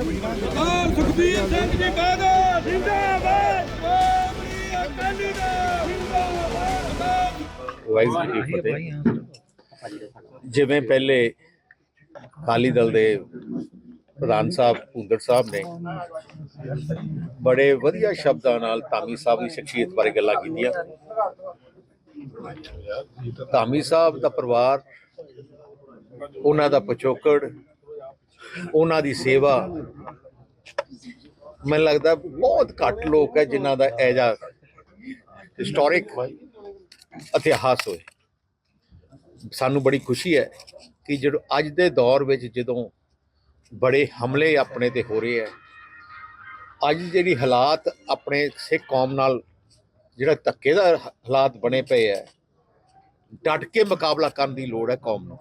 ਸੁਖਬੀਰ ਸਿੰਘ ਜੀ ਬਾਦਲ ਜਿੰਦਾਬਾਦ ਕੋਮੀ ਅਕਾਲੀ ਦਲ ਜਿੰਦਾਬਾਦ ਵਾਹਿਗੁਰੂ ਜੀ ਫਤਿਹ। ਜਿਵੇਂ ਪਹਿਲੇ ਅਕਾਲੀ ਦਲ ਦੇ ਪ੍ਰਧਾਨ ਸਾਹਿਬ, ਭੁੰਦੜ ਸਾਹਿਬ ਨੇ ਬੜੇ ਵਧੀਆ ਸ਼ਬਦਾਂ ਨਾਲ ਧਾਮੀ ਸਾਹਿਬ ਦੀ ਸ਼ਖਸੀਅਤ ਬਾਰੇ ਗੱਲਾਂ ਕੀਤੀਆਂ। ਧਾਮੀ ਸਾਹਿਬ ਦਾ ਪਰਿਵਾਰ, ਉਹਨਾਂ ਦਾ ਪਿਛੋਕੜ ਉਹਨਾਂ ਦੀ ਸੇਵਾ ਮੈਨੂੰ ਲੱਗਦਾ ਬਹੁਤ ਘੱਟ ਲੋਕ ਹੈ ਜਿਨ੍ਹਾਂ ਦਾ ਐਜਾ ਹਿਸਟੋਰਿਕ ਇਤਿਹਾਸ ਹੋਏ। ਸਾਨੂੰ ਬੜੀ ਖੁਸ਼ੀ ਹੈ ਕਿ ਜਦੋਂ ਅੱਜ ਦੇ ਦੌਰ ਵਿੱਚ ਜਦੋਂ ਬੜੇ ਹਮਲੇ ਆਪਣੇ ਤੇ ਹੋ ਰਹੇ ਹੈ, ਅੱਜ ਜਿਹੜੀ ਹਾਲਾਤ ਆਪਣੇ ਸਿੱਖ ਕੌਮ ਨਾਲ ਜਿਹੜਾ ਧੱਕੇ ਦਾ ਹਾਲਾਤ ਬਣੇ ਪਏ ਹੈ, ਡਟ ਕੇ ਮੁਕਾਬਲਾ ਕਰਨ ਦੀ ਲੋੜ ਹੈ ਕੌਮ ਨੂੰ।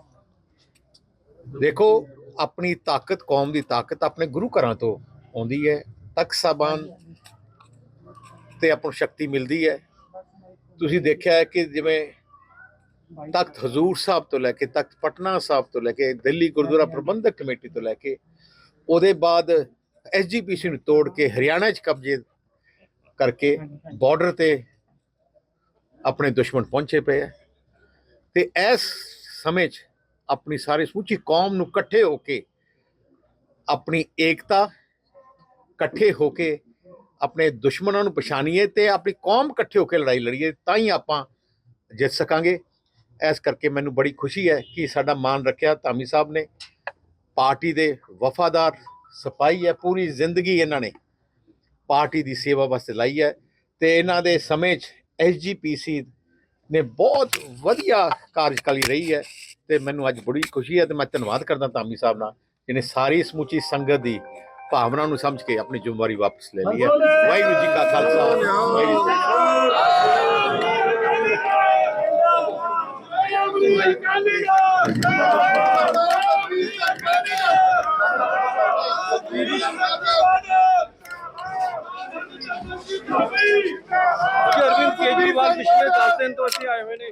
ਦੇਖੋ ਆਪਣੀ ਤਾਕਤ ਕੌਮ ਦੀ ਤਾਕਤ ਆਪਣੇ ਗੁਰੂ ਘਰਾਂ ਤੋਂ ਆਉਂਦੀ ਹੈ। ਤਖਤ ਸਾਹਿਬਾਨ ਤੇ ਆਪਾਂ ਨੂੰ ਸ਼ਕਤੀ ਮਿਲਦੀ ਹੈ। ਤੁਸੀਂ ਦੇਖਿਆ ਹੈ ਕਿ ਜਿਵੇਂ ਤਖਤ ਹਜ਼ੂਰ ਸਾਹਿਬ ਤੋਂ ਲੈ ਕੇ ਤਖਤ ਪਟਨਾ ਸਾਹਿਬ ਤੋਂ ਲੈ ਕੇ ਦਿੱਲੀ ਗੁਰਦੁਆਰਾ ਪ੍ਰਬੰਧਕ ਕਮੇਟੀ ਤੋਂ ਲੈ ਕੇ ਉਹਦੇ ਬਾਅਦ ਐਸਜੀਪੀਸੀ ਨੂੰ ਤੋੜ ਕੇ ਹਰਿਆਣਾ 'ਚ ਕਬਜ਼ੇ ਕਰਕੇ ਬਾਰਡਰ ਤੇ ਆਪਣੇ ਦੁਸ਼ਮਣ ਪਹੁੰਚੇ ਪਏ ਹੈ ਤੇ ਇਸ ਸਮੇਂ 'ਚ ਆਪਣੀ ਸਾਰੀ ਸਮੁੱਚੀ ਕੌਮ ਨੂੰ ਇਕੱਠੇ ਹੋ ਕੇ, ਆਪਣੀ ਏਕਤਾ ਇਕੱਠੇ ਹੋ ਕੇ, ਆਪਣੇ ਦੁਸ਼ਮਣਾਂ ਨੂੰ ਪਛਾਣੀਏ ਤੇ ਆਪਣੀ ਕੌਮ ਇਕੱਠੇ ਹੋ ਕੇ ਲੜਾਈ ਲੜੀਏ, ਤਾਂ ਹੀ ਆਪਾਂ ਜਿੱਤ ਸਕਾਂਗੇ। ਇਸ ਕਰਕੇ ਮੈਨੂੰ ਬੜੀ ਖੁਸ਼ੀ ਹੈ ਕਿ ਸਾਡਾ ਮਾਨ ਰੱਖਿਆ ਧਾਮੀ ਸਾਹਿਬ ਨੇ। ਪਾਰਟੀ ਦੇ ਵਫਾਦਾਰ, ਸਿਪਾਹੀ ਹੈ, ਪੂਰੀ ਜ਼ਿੰਦਗੀ ਇਹਨਾਂ ਨੇ ਪਾਰਟੀ ਦੀ ਸੇਵਾ ਵਾਸਤੇ ਲਾਈ ਹੈ ਤੇ ਇਹਨਾਂ ਦੇ ਸਮੇਂ 'ਚ ਐਸਜੀਪੀਸੀ ਨੇ ਬਹੁਤ ਵਧੀਆ ਕਾਰਜਕਾਲੀ ਰਹੀ ਹੈ। ਤੇ ਮੈਨੂੰ ਅੱਜ ਬੜੀ ਖੁਸ਼ੀ ਹੈ ਤੇ ਮੈਂ ਧੰਨਵਾਦ ਕਰਦਾ ਧਾਮੀ ਸਾਹਿਬ ਨਾਲ, ਜਿਹਨੇ ਸਾਰੀ ਸਮੁੱਚੀ ਸੰਗਤ ਦੀ ਭਾਵਨਾ ਨੂੰ ਸਮਝ ਕੇ ਆਪਣੀ ਜ਼ਿੰਮੇਵਾਰੀ ਵਾਪਸ ਲੈ ਲਈ ਹੈ। ਵਾਹਿਗੁਰੂ ਜੀ ਕਾ ਖਾਲਸਾ, ਵਾਹਿਗੁਰੂ ਜੀ ਅਰਵਿੰਦ ਕੇਜਰੀਵਾਲ ਪਿਛਲੇ 10 ਦਿਨ ਤੋਂ ਅਸੀਂ ਆਏ ਹੋਏ ਨੇ।